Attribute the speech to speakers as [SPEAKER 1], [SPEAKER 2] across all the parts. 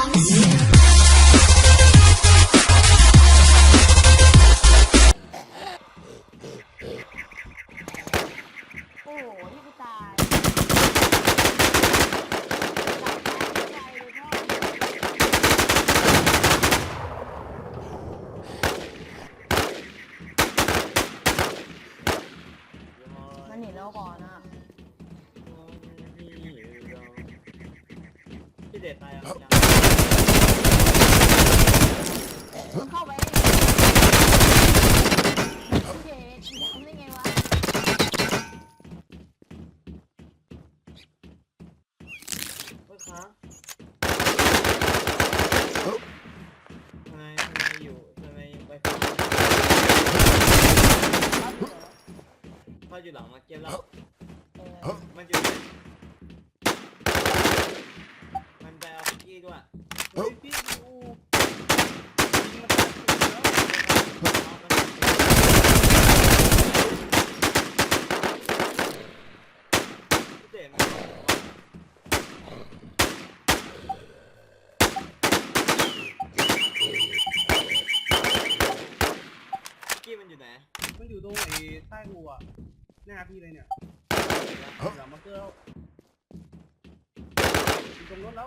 [SPEAKER 1] โพ่
[SPEAKER 2] ออยู่หลังมาเก็บแล้ว
[SPEAKER 1] เออ
[SPEAKER 2] มันอยู่มันไปเอาคุกกี้ด้วย
[SPEAKER 3] เฮ้ยพี่ดู
[SPEAKER 2] พี่เดชมันอกว่าคุกกี้มันอยู่ไหน
[SPEAKER 3] มันอยู่ตรงไอ้ใต้หัว หน้าพี่เลยเนี่ยหลังมาเกอร์อยู่ตรงรถแล้ว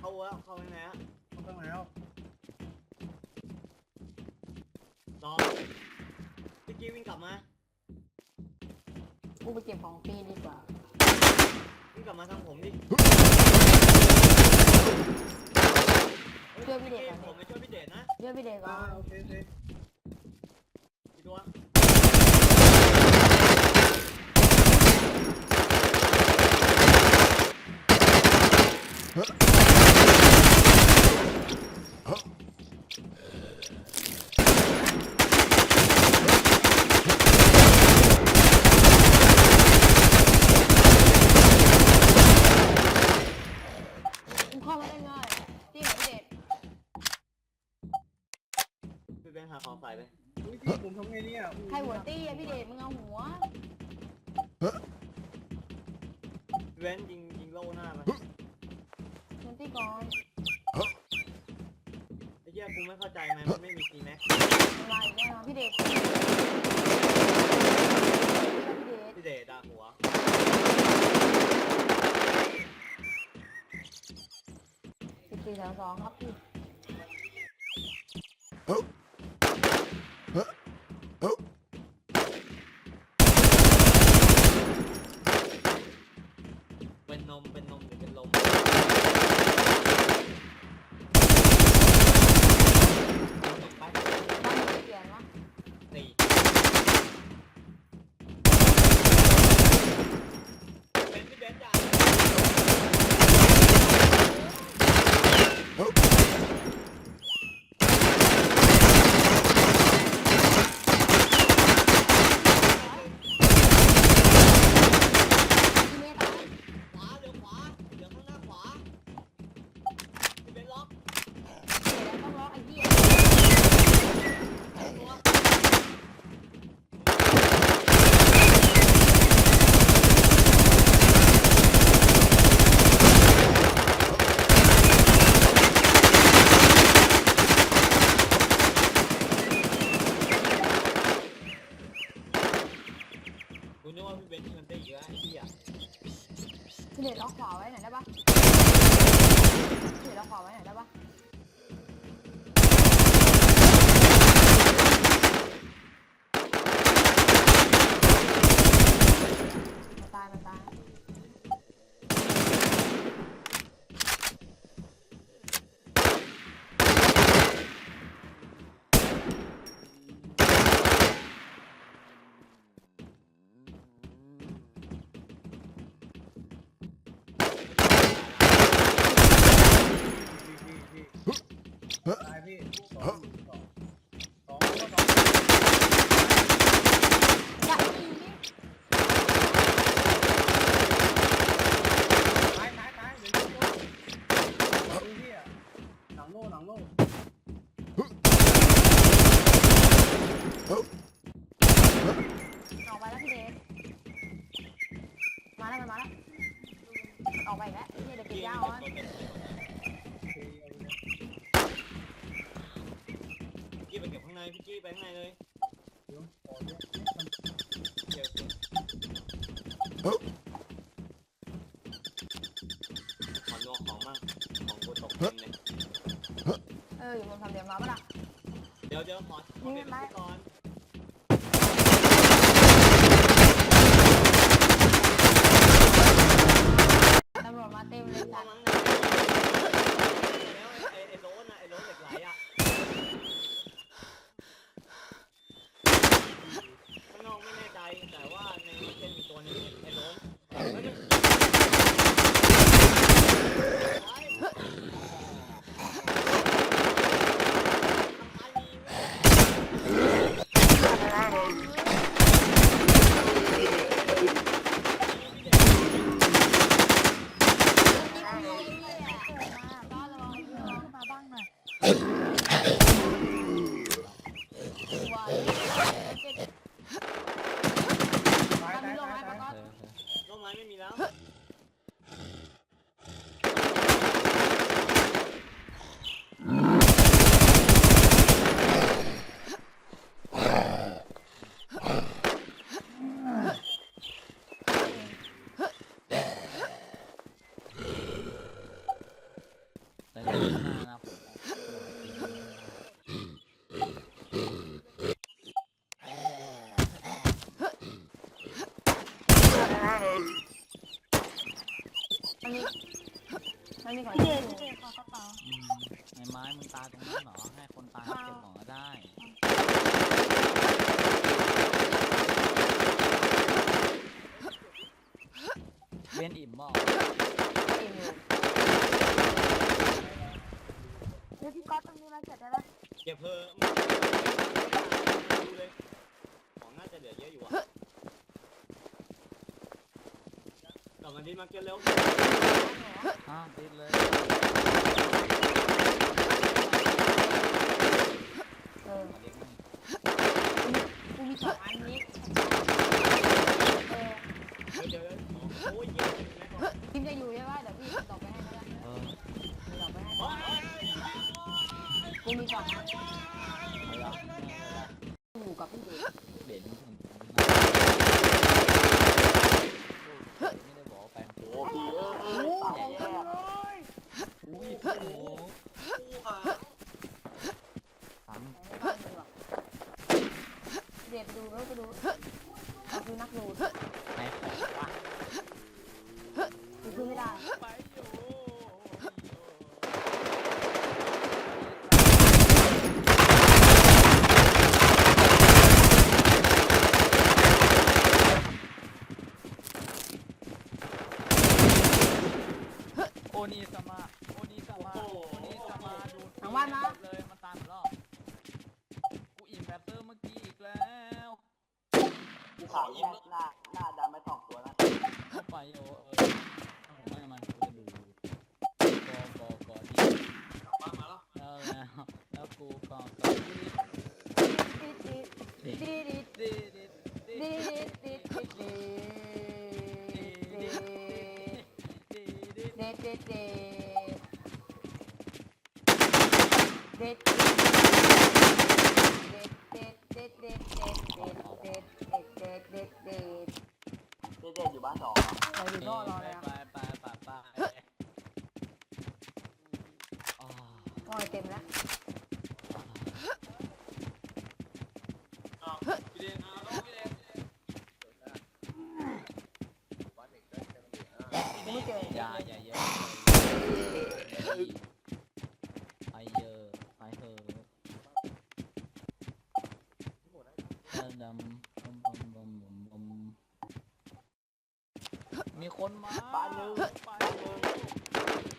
[SPEAKER 2] เข้าแล้วเข้าไปไหนฮะ
[SPEAKER 3] มันตั้งแล้ว
[SPEAKER 2] รอพี่กี้วิ่งกลับมา
[SPEAKER 1] กูไปเก็บของฟรีดีกว่า
[SPEAKER 2] วิ่งกลับมาทางผมดิ
[SPEAKER 1] ช่วยพี่เดช
[SPEAKER 2] กี้
[SPEAKER 1] ก่อน
[SPEAKER 2] ผมไปช่วยพี่เดชนะ
[SPEAKER 1] ช่วยพี่เดชก่
[SPEAKER 3] อ่า
[SPEAKER 1] อน
[SPEAKER 3] โอเคโอเค
[SPEAKER 2] กี่ตัว
[SPEAKER 1] เข้ามาได้ไงที่ไหนพี่เดช
[SPEAKER 2] พี่เป็นหาของใส่ไป
[SPEAKER 3] อุ๊ยพี่ผมทำไงเนี่ยอู้
[SPEAKER 1] ใครหัวตี้อะพี่เดชมึงเอาหัว
[SPEAKER 2] เว้นยิงยิงโล่หน้ามัน
[SPEAKER 1] หัวตี้ก่อน
[SPEAKER 2] ไอ้เหี้ยกูไม่เข้าใจไหมมันไม่มีซีแม็ก
[SPEAKER 1] มันมาอีกแน่นอนพี่เดชพี่เดช
[SPEAKER 2] พี่เดชด่าหัว
[SPEAKER 1] สิบสี่สามสองครับพี่
[SPEAKER 2] เป็นนมเป็นนมหรือเป็นลม ตกไป
[SPEAKER 1] บ้านมึงเปลี่ยนวะ
[SPEAKER 2] สี่เป็นพี่เบนจ่า
[SPEAKER 1] พี่เมย์ตาย
[SPEAKER 2] ขวาเดี๋ยวขวาเดี๋ยวข้างหน้าขวาพี่เบนล็อก
[SPEAKER 1] เดี๋ยวต้องล็อกไอ้เหี้ย
[SPEAKER 2] ตัว กู นึกว่าพี่เบนซ์มันได้เยอะไอ้เหี้ย
[SPEAKER 1] พี่เดชล็อกขวาไว้หน่อยได้ปะพี่เดชล็อกขวาไว้หน่อยได้ปะ ตาย
[SPEAKER 3] พี่สองสองสองสองดั
[SPEAKER 1] กยิงนี่
[SPEAKER 3] ตายตายตายเดี๋ยวยิงตัวยิงพี่อะหลังโล่หลังโล่
[SPEAKER 1] ออกไปแล้วพี่เดชมาแล้วมันมาแล้วออกไปอีกแล้วเนี่ยเดี๋ยวกิ
[SPEAKER 2] น
[SPEAKER 1] ยาอ่
[SPEAKER 2] อน พี่ไปข้างในเลย
[SPEAKER 3] ขอเย
[SPEAKER 2] อขอนัของมั่งของกูตกเต็มเลย
[SPEAKER 1] เอออยู่บนสามเดียมร้อนปะล่ะ
[SPEAKER 2] เดี๋ยวเดี๋ยวขอขอเก็บไว้ก่อน ไม่มีของ
[SPEAKER 1] มเดช
[SPEAKER 4] พี่เดชขอกร
[SPEAKER 5] มในไม้มึงตายตรงนั้นเหรอ ให้คนตายเก็บหมอได้ เวียนอิ่มบอก
[SPEAKER 1] อิ่มอยู่
[SPEAKER 4] เดี๋ยวพี่ก๊อตตรงนี้มาเก็บแล้วนะ
[SPEAKER 2] เก็บเพิ่มของน่าจะเหลือเยอะอยู่อะกลับมาที่มาเก็บเร็ว
[SPEAKER 5] เอ
[SPEAKER 1] อ
[SPEAKER 5] กูมี
[SPEAKER 1] สองอันนี้เออ
[SPEAKER 2] ทีะ
[SPEAKER 1] มจะอยู่ใช่ป่ะเดี๋ยวพี่ตอบไปให้
[SPEAKER 5] เออ
[SPEAKER 1] ตอบไปให้กูมีสองอัน
[SPEAKER 5] อ
[SPEAKER 1] ยู่กับพี่เด็ก ให้ดูดูนักดูด
[SPEAKER 5] ไหนกู
[SPEAKER 1] ดูไม่ได้
[SPEAKER 5] โอนีสมา โยเออ
[SPEAKER 2] ผมว่า
[SPEAKER 5] มันกูจะดูกอกอกอที่
[SPEAKER 2] บ้านมาแล้ว
[SPEAKER 5] เออแล้วกูกอกอที่
[SPEAKER 1] ดีดีดีดีดีดีดีดีเด็ดเด็ดเด็ดเด็ดเด็ดเด็ดเด็ดเด็ดเด็ดเด็ดเด็ดเด็ดเด็ดเด็ด
[SPEAKER 6] อยู่บ้านสอง พี่เดน
[SPEAKER 1] ไม่เจอ
[SPEAKER 5] อย่าอย่าเยอะไปเยอะไปเถอะดำดำบมบมบมบมบม มีคนมา
[SPEAKER 6] บ้านหนึงบ้านนึง